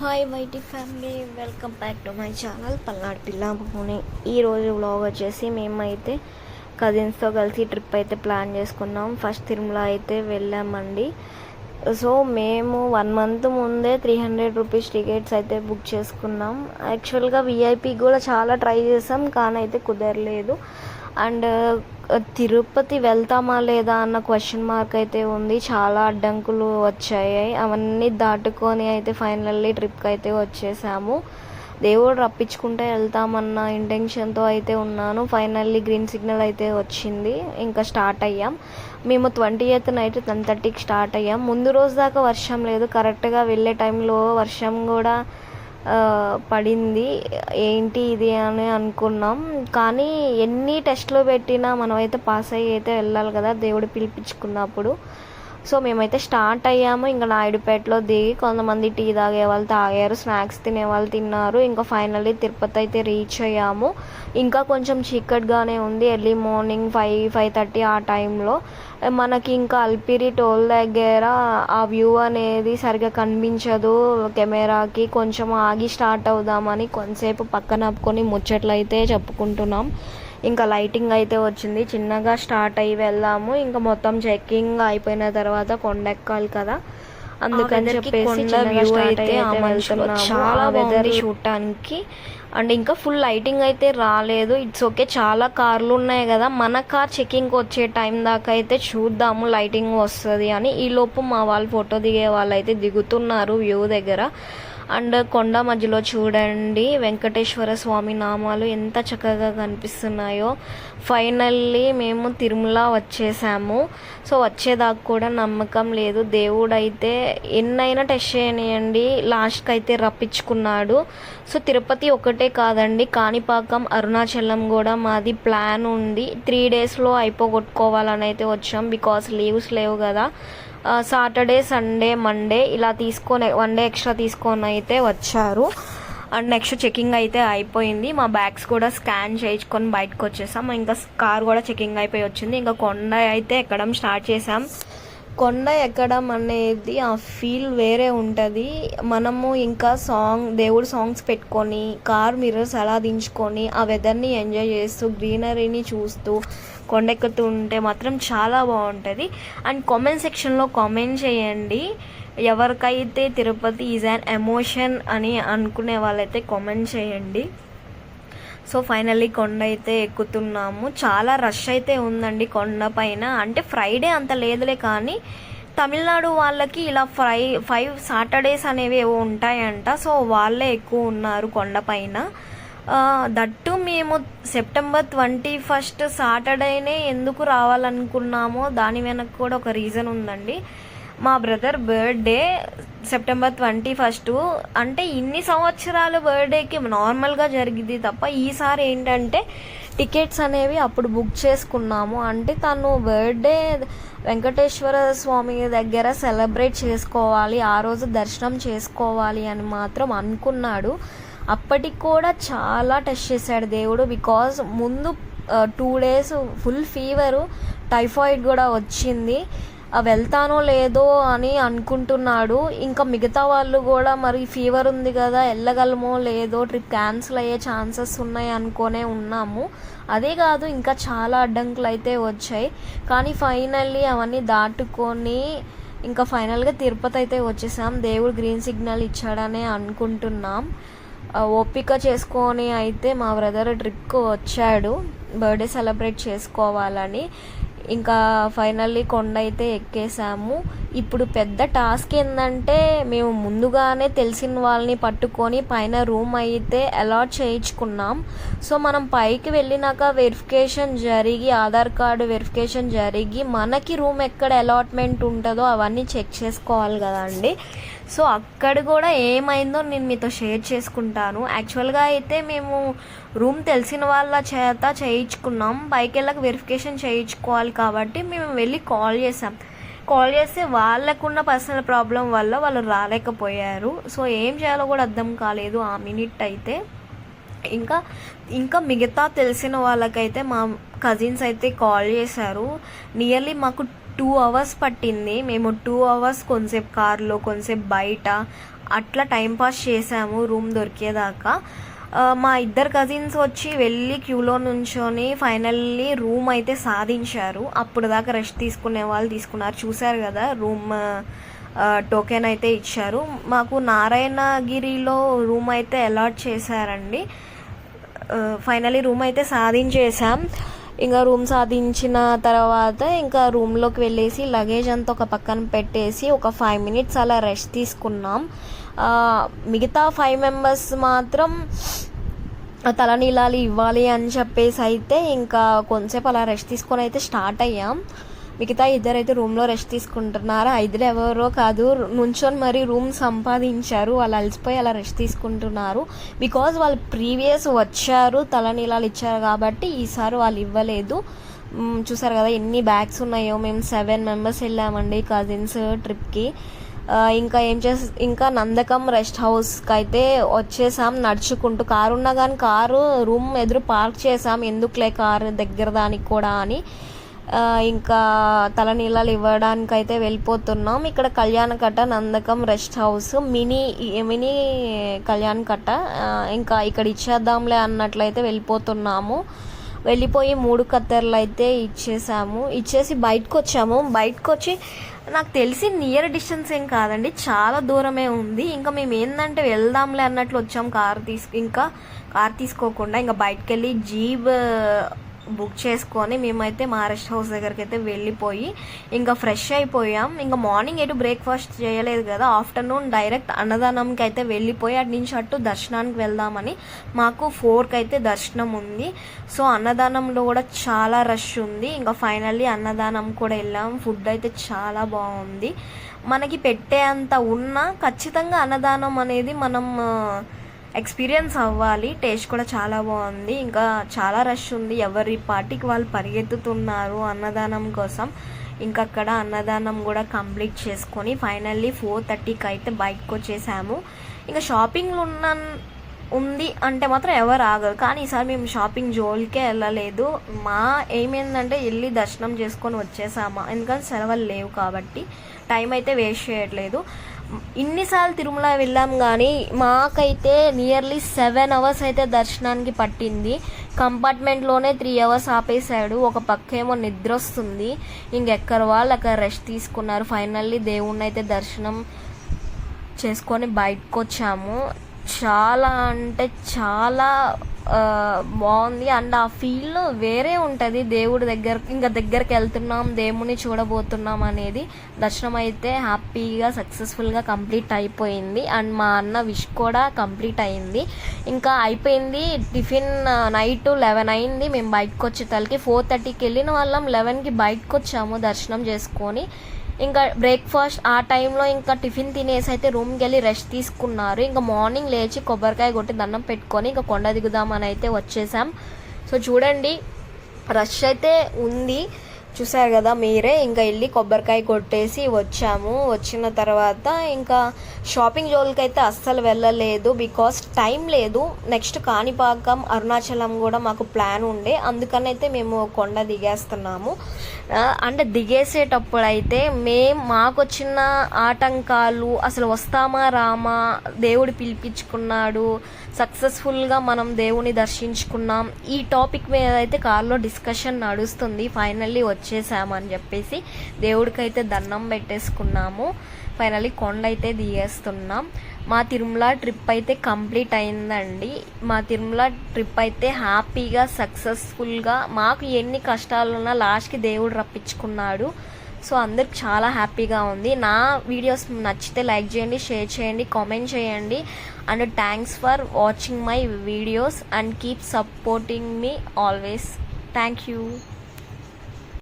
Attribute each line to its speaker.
Speaker 1: Hi YT family welcome back to my channel Palnadu పిల్ల ఈరోజు vlog వచ్చేసి మేమైతే కజిన్స్తో కలిసి ట్రిప్ అయితే ప్లాన్ చేసుకున్నాం. ఫస్ట్ తిరుమల అయితే వెళ్ళామండి. సో మేము వన్ మంత్ ముందే త్రీ హండ్రెడ్ రూపీస్ టికెట్స్ అయితే బుక్ చేసుకున్నాం. యాక్చువల్గా విఐపి కూడా చాలా ట్రై చేసాం కానీ అయితే కుదరలేదు. అండ్ తిరుపతి వెళ్తామా లేదా అన్న క్వశ్చన్ మార్క్ అయితే ఉంది. చాలా అడ్డంకులు వచ్చాయి. అవన్నీ దాటుకొని అయితే ఫైనల్లీ ట్రిప్కి అయితే వచ్చేసాము. దేవుడు రప్పించుకుంటే వెళ్తామన్న ఇంటెన్షన్తో అయితే ఉన్నాను. ఫైనల్లీ గ్రీన్ సిగ్నల్ అయితే వచ్చింది. ఇంకా స్టార్ట్ అయ్యాం. మేము ట్వంటీ ఎయిత్ నైట్ టెన్ థర్టీకి స్టార్ట్ అయ్యాం. ముందు రోజు దాకా వర్షం లేదు. కరెక్ట్గా వెళ్ళే టైంలో వర్షం కూడా పడింది. ఏంటి ఇది అని అనుకున్నాం. కానీ ఎన్ని టెస్ట్లు పెట్టినా మనమైతే పాస్ అయ్యి అయితే వెళ్ళాలి కదా దేవుడు పిలిపించుకున్నప్పుడు. సో మేమైతే స్టార్ట్ అయ్యాము. ఇంకా నాయుడుపేటలో దిగి కొంతమంది టీ తాగే వాళ్ళు తాగారు స్నాక్స్ తినే వాళ్ళు తిన్నారు. ఇంకా ఫైనల్లీ తిరుపతి అయితే రీచ్ అయ్యాము. ఇంకా కొంచెం చీకటిగానే ఉంది. Early morning five five thirty ఆ టైంలో. మనకి ఇంకా అల్పిరి టోల్ దగ్గర ఆ వ్యూ అనేది సరిగ్గా కనిపించదు. కెమెరాకి కొంచెం ఆగి స్టార్ట్ అవుదామని కొంతసేపు పక్కన ఆపుకొని ముచ్చట్లు అయితే చెప్పుకుంటున్నాం. ఇంకా లైటింగ్ అయితే వచ్చింది. చిన్నగా స్టార్ట్ అయ్యి వెళ్దాము. ఇంకా మొత్తం చెక్కింగ్ అయిపోయిన తర్వాత కొండెక్కాలి కదా. అందుకని చెప్పేసి start
Speaker 2: అయితే ఆ
Speaker 1: వెళ్తున్నాము.
Speaker 2: చాలా
Speaker 1: వెదర్. చూడటానికి అండ్ ఇంకా ఫుల్ లైటింగ్ అయితే రాలేదు ఇట్స్ ఓకే చాలా కార్లు ఉన్నాయి కదా మన కార్ చెకింగ్ వచ్చే టైం దాకా అయితే చూద్దాము లైటింగ్ వస్తుంది అని ఈ లోపు మా వాళ్ళు ఫోటో దిగే వాళ్ళు అయితే దిగుతున్నారు వ్యూ దగ్గర అండ్ కొండ మధ్యలో చూడండి వెంకటేశ్వర స్వామి నామాలు ఎంత చక్కగా కనిపిస్తున్నాయో. ఫైనల్లీ మేము తిరుమల వచ్చేసాము. సో వచ్చేదాకా కూడా నమ్మకం లేదు. దేవుడు అయితే ఎన్నైనా టెస్ట్ చేయనియండి. లాస్ట్కి అయితే రప్పించుకున్నాడు. సో తిరుపతి ఒకటే కాదండి. కాణిపాకం అరుణాచలం కూడా మాది ప్లాన్ ఉంది. త్రీ డేస్లో అయిపోగొట్టుకోవాలని అయితే వచ్చాం. బికాస్ లీవ్స్ లేవు కదా. సాటర్డే సండే మండే ఇలా తీసుకొని వన్ డే ఎక్స్ట్రా తీసుకొని అయితే వచ్చారు. అండ్ నెక్స్ట్ చెకింగ్ అయితే అయిపోయింది. మా బ్యాగ్స్ కూడా స్కాన్ చేయించుకొని బయటకు వచ్చేసాం. ఇంకా కార్ కూడా చెకింగ్ అయిపోయి వచ్చింది. ఇంకా కొండ అయితే ఎక్కడం స్టార్ట్ చేసాం కొండ ఎక్కడం అనేది ఆ ఫీల్ వేరే ఉంటుంది. మనము ఇంకా సాంగ్ దేవుడు సాంగ్స్ పెట్టుకొని కార్ మిర్రర్స్ అలా దించుకొని ఆ వెదర్ని ఎంజాయ్ చేస్తూ గ్రీనరీని చూస్తూ కొండెక్కుతూ ఉంటే మాత్రం చాలా బాగుంటుంది. అండ్ కామెంట్ సెక్షన్లో కామెంట్ చేయండి. ఎవరికైతే తిరుపతి ఈజ్ అన్ ఎమోషన్ అని అనుకునే వాళ్ళైతే కామెంట్ చేయండి. సో ఫైనల్లీ కొండ అయితే ఎక్కుతున్నాము. చాలా రష్ అయితే ఉందండి కొండ పైన. అంటే ఫ్రైడే అంత లేదులే కానీ తమిళనాడు వాళ్ళకి ఇలా ఫ్రై ఫైవ్ సాటర్డేస్ అనేవి ఏవో ఉంటాయంట. సో వాళ్ళే ఎక్కువ ఉన్నారు కొండపైన దట్టు మేము సెప్టెంబర్ ట్వంటీ ఫస్ట్ సాటర్డేనే ఎందుకు రావాలనుకున్నామో దాని వెనక కూడా ఒక రీజన్ ఉందండి. మా brother birthday September twenty first. అంటే ఇన్ని సంవత్సరాలు బర్త్డేకి నార్మల్గా జరిగింది తప్ప ఈసారి ఏంటంటే టికెట్స్ అనేవి అప్పుడు బుక్ చేసుకున్నాము. అంటే తను బర్త్డే వెంకటేశ్వర స్వామి దగ్గర సెలబ్రేట్ చేసుకోవాలి ఆ రోజు దర్శనం చేసుకోవాలి అని మాత్రం అనుకున్నాడు. అప్పటికి కూడా చాలా టెస్ట్ చేశాడు దేవుడు బికాజ్ ముందు two days full fever typhoid కూడా వచ్చింది. వెళ్తానో లేదో అని అనుకుంటున్నాడు. ఇంకా మిగతా వాళ్ళు కూడా మరి ఫీవర్ ఉంది కదా వెళ్ళగలమో లేదో ట్రిప్ క్యాన్సిల్ అయ్యే ఛాన్సెస్ ఉన్నాయి అనుకునే ఉన్నాము. అదే కాదు ఇంకా చాలా అడ్డంకులు అయితే వచ్చాయి. కానీ ఫైనల్లీ అవన్నీ దాటుకొని ఇంకా ఫైనల్గా తిరుపతి అయితే వచ్చేసాం. దేవుడు గ్రీన్ సిగ్నల్ ఇచ్చాడనే అనుకుంటున్నాం. ఓపిక చేసుకొని అయితే మా బ్రదర్ ట్రిప్కి వచ్చాడు. బర్త్డే సెలబ్రేట్ చేసుకోవాలని. ఇంకా ఫైనల్లీ కొండ అయితే ఎక్కేసాము. ఇప్పుడు పెద్ద టాస్క్ ఏంటంటే మేము ముందుగానే తెలిసిన వాళ్ళని పట్టుకొని పైన రూమ్ అయితే అలాట్ చేయించుకున్నాం. సో మనం పైకి వెళ్ళినాక వెరిఫికేషన్ జరిగి ఆధార్ కార్డు వెరిఫికేషన్ జరిగి మనకి రూమ్ ఎక్కడ అలాట్మెంట్ ఉంటుందో అవన్నీ చెక్ చేసుకోవాలి కదండి. సో అక్కడ కూడా ఏమైందో నేను మీతో షేర్ చేసుకుంటాను. యాక్చువల్గా అయితే మేము రూమ్ తెలిసిన వాళ్ళ చేత చేయించుకున్నాం. పైకి వెళ్ళక వెరిఫికేషన్ చేయించుకోవాలి కాబట్టి మేము వెళ్ళి కాల్ చేసాం కాల్ చేస్తే వాళ్ళకున్న పర్సనల్ ప్రాబ్లం వల్ల వాళ్ళు రాలేకపోయారు. సో ఏం చేయాలో కూడా అర్థం కాలేదు ఆ మినిట్ అయితే. ఇంకా ఇంకా మిగతా తెలిసిన వాళ్ళకైతే మా కజిన్స్ అయితే కాల్ చేశారు. నియర్లీ మాకు టూ అవర్స్ పట్టింది. మేము టూ అవర్స్ కొంతసేపు కార్లో కొంతసేపు బయట అట్లా టైం పాస్ చేసాము రూమ్ దొరికేదాకా. మా ఇద్దరు కజిన్స్ వచ్చి వెళ్ళి క్యూలో నుంచొని ఫైనల్లీ రూమ్ అయితే సాధించారు. అప్పుడు దాకా రెస్ట్ తీసుకునే వాళ్ళు తీసుకున్నారు. చూశారు కదా రూమ్ టోకెన్ అయితే ఇచ్చారు. మాకు నారాయణగిరిలో రూమ్ అయితే అలాట్ చేశారండి. ఫైనలీ రూమ్ అయితే సాధించేసాం ఇంకా రూమ్ సాధించిన తర్వాత ఇంకా రూమ్లోకి వెళ్ళేసి లగేజ్ అంతా ఒక పక్కన పెట్టేసి ఒక ఫైవ్ మినిట్స్ అలా రెస్ట్ తీసుకున్నాం. మిగతా ఫైవ్ మెంబర్స్ మాత్రం తలనీలాలు ఇవ్వాలి అని చెప్పేసి అయితే ఇంకా కొంతసేపు అలా రెస్ట్ తీసుకొని అయితే స్టార్ట్ అయ్యాం. మిగతా ఇద్దరైతే రూమ్లో రెస్ట్ తీసుకుంటున్నారు. ఐదులు ఎవరో కాదు నుంచొని మరి రూమ్ సంపాదించారు. వాళ్ళు అలసిపోయి అలా రెస్ట్ తీసుకుంటున్నారు. బికాజ్ వాళ్ళు ప్రీవియస్ వచ్చారు తలనీలాలు ఇచ్చారు కాబట్టి ఈసారి వాళ్ళు ఇవ్వలేదు. చూసారు కదా ఎన్ని బ్యాగ్స్ ఉన్నాయో. మేము సెవెన్ మెంబర్స్ వెళ్ళామండి కజిన్స్ ట్రిప్కి ఇంకా ఏం చేస్ ఇంకా నందకం రెస్ట్ హౌస్కి అయితే వచ్చేసాం నడుచుకుంటూ. కారు ఉన్నా కానీ కారు రూమ్ ఎదురు పార్క్ చేసాం. ఎందుకులే కారు దగ్గర దానికి కూడా అని. ఇంకా ఇంకా తలనీళ్ళలు ఇవ్వడానికి అయితే వెళ్ళిపోతున్నాం. ఇక్కడ Kalyanakatta Nandakam rest house mini mini Kalyanakatta ఇంకా ఇక్కడ ఇచ్చేద్దాంలే అన్నట్లయితే వెళ్ళిపోతున్నాము. వెళ్ళిపోయి మూడు కత్తెరలు అయితే ఇచ్చేసాము. ఇచ్చేసి బయటకు వచ్చాము బయటకు వచ్చి నాకు తెలిసి నియర్ డిస్టెన్స్ ఏం కాదండి చాలా దూరమే ఉంది. ఇంకా మేము ఏంటంటే వెళ్దాంలే అన్నట్లు వచ్చాం కార్ తీసుకు ఇంకా కార్ తీసుకోకుండా ఇంకా బయటకు వెళ్ళి జీబ్ బుక్ చేసుకొని మేమైతే మా రెస్ట్ హౌస్ దగ్గరికి అయితే వెళ్ళిపోయి ఇంకా ఫ్రెష్ అయిపోయాం. ఇంకా మార్నింగ్ ఎటు బ్రేక్ఫాస్ట్ చేయలేదు కదా ఆఫ్టర్నూన్ డైరెక్ట్ అన్నదానంకి అయితే వెళ్ళిపోయి అటు నుంచి అటు దర్శనానికి వెళ్దామని మాకు ఫోర్కి అయితే దర్శనం ఉంది. సో అన్నదానంలో కూడా చాలా రష్ ఉంది. ఇంకా ఫైనల్లీ అన్నదానం కూడా వెళ్ళాం. ఫుడ్ అయితే చాలా బాగుంది. మనకి పెట్టే అంత ఉన్నా ఖచ్చితంగా అన్నదానం అనేది మనం ఎక్స్పీరియన్స్ అవ్వాలి. టేస్ట్ కూడా చాలా బాగుంది. ఇంకా చాలా రష్ ఉంది. ఎవరి పార్టీకి వాళ్ళు పరిగెత్తుతున్నారు అన్నదానం కోసం. ఇంకా అక్కడ అన్నదానం కూడా కంప్లీట్ చేసుకొని ఫైనల్లీ ఫోర్ థర్టీకి అయితే బయటకు వచ్చేసాము. ఇంకా షాపింగ్లు ఉన్న ఉంది అంటే మాత్రం ఎవరు ఆగరు. కానీ ఈసారి మేము షాపింగ్ జోలికే వెళ్ళలేదు. మా ఏమైందంటే వెళ్ళి దర్శనం చేసుకొని వచ్చేసామా. ఎందుకంటే సెలవులు లేవు కాబట్టి. టైం అయితే వేస్ట్ చేయట్లేదు. ఇన్నిసార్లు తిరుమల వెళ్ళాం కానీ మాకైతే నియర్లీ సెవెన్ అవర్స్ అయితే దర్శనానికి పట్టింది. కంపార్ట్మెంట్లోనే త్రీ అవర్స్ ఆపేశాడు. ఒక పక్క ఏమో నిద్ర వస్తుంది ఇంకెక్కడి వాళ్ళు అక్కడ రెస్ట్ తీసుకున్నారు. ఫైనల్లీ దేవుణ్ణి అయితే దర్శనం చేసుకొని బయటకు వచ్చాము చాలా అంటే చాలా బాగుంది. అండ్ ఆ ఫీల్ వేరే ఉంటుంది. దేవుడి దగ్గర ఇంకా దగ్గరికి వెళ్తున్నాం దేవుని చూడబోతున్నాం అనేది దర్శనం అయితే హ్యాపీగా సక్సెస్ఫుల్గా కంప్లీట్ అయిపోయింది. అండ్ మా అన్న విష్ కూడా కంప్లీట్ అయింది. ఇంకా అయిపోయింది టిఫిన్ నైట్ లెవెన్ అయింది. మేము బయటకు వచ్చే తలకి ఫోర్ థర్టీకి వెళ్ళిన వాళ్ళం. లెవెన్కి బయటకు వచ్చాము దర్శనం చేసుకొని. ఇంకా బ్రేక్ఫాస్ట్ ఆ టైంలో ఇంకా టిఫిన్ తినేసి అయితే రూమ్కి వెళ్ళి రెస్ట్ తీసుకున్నారు. ఇంకా మార్నింగ్ లేచి కొబ్బరికాయ కొట్టి దండం పెట్టుకొని ఇంకా కొండ దిగుదామని అయితే వచ్చేసాం. సో చూడండి రష్ అయితే ఉంది. చూసారు కదా మీరే ఇంకా వెళ్ళి కొబ్బరికాయ కొట్టేసి వచ్చాము. వచ్చిన తర్వాత ఇంకా షాపింగ్ జోలికి అయితే అస్సలు వెళ్ళలేదు బికాస్ టైం లేదు. నెక్స్ట్ కాణిపాకం అరుణాచలం కూడా మాకు ప్లాన్ ఉండే. అందుకనైతే మేము కొండ దిగేస్తున్నాము. అండ్ అంటే దిగేసేటప్పుడు అయితే మేము మాకు వచ్చిన ఆటంకాలు అసలు వస్తామా రామా దేవుడు పిలిపించుకున్నాడు సక్సెస్ఫుల్గా మనం దేవుని దర్శించుకున్నాం. ఈ టాపిక్ మీద అయితే కార్లో డిస్కషన్ నడుస్తుంది. ఫైనల్లీ వచ్చేసామని చెప్పేసి దేవుడికైతే దండం పెట్టేసుకున్నాము. ఫైనల్లీ కొండ అయితే దిగేస్తున్నాం. మా తిరుమల ట్రిప్ అయితే కంప్లీట్ అయిందండి. మా తిరుమల ట్రిప్ అయితే హ్యాపీగా సక్సెస్ఫుల్గా మాకు ఎన్ని కష్టాలున్నా లాస్ట్కి దేవుడు రప్పించుకున్నాడు. సో అందరికి చాలా హ్యాపీగా ఉంది. నా వీడియోస్ నచ్చితే లైక్ చేయండి షేర్ చేయండి కామెంట్ చేయండి. and thanks for watching my videos and keep supporting me always. Thank you.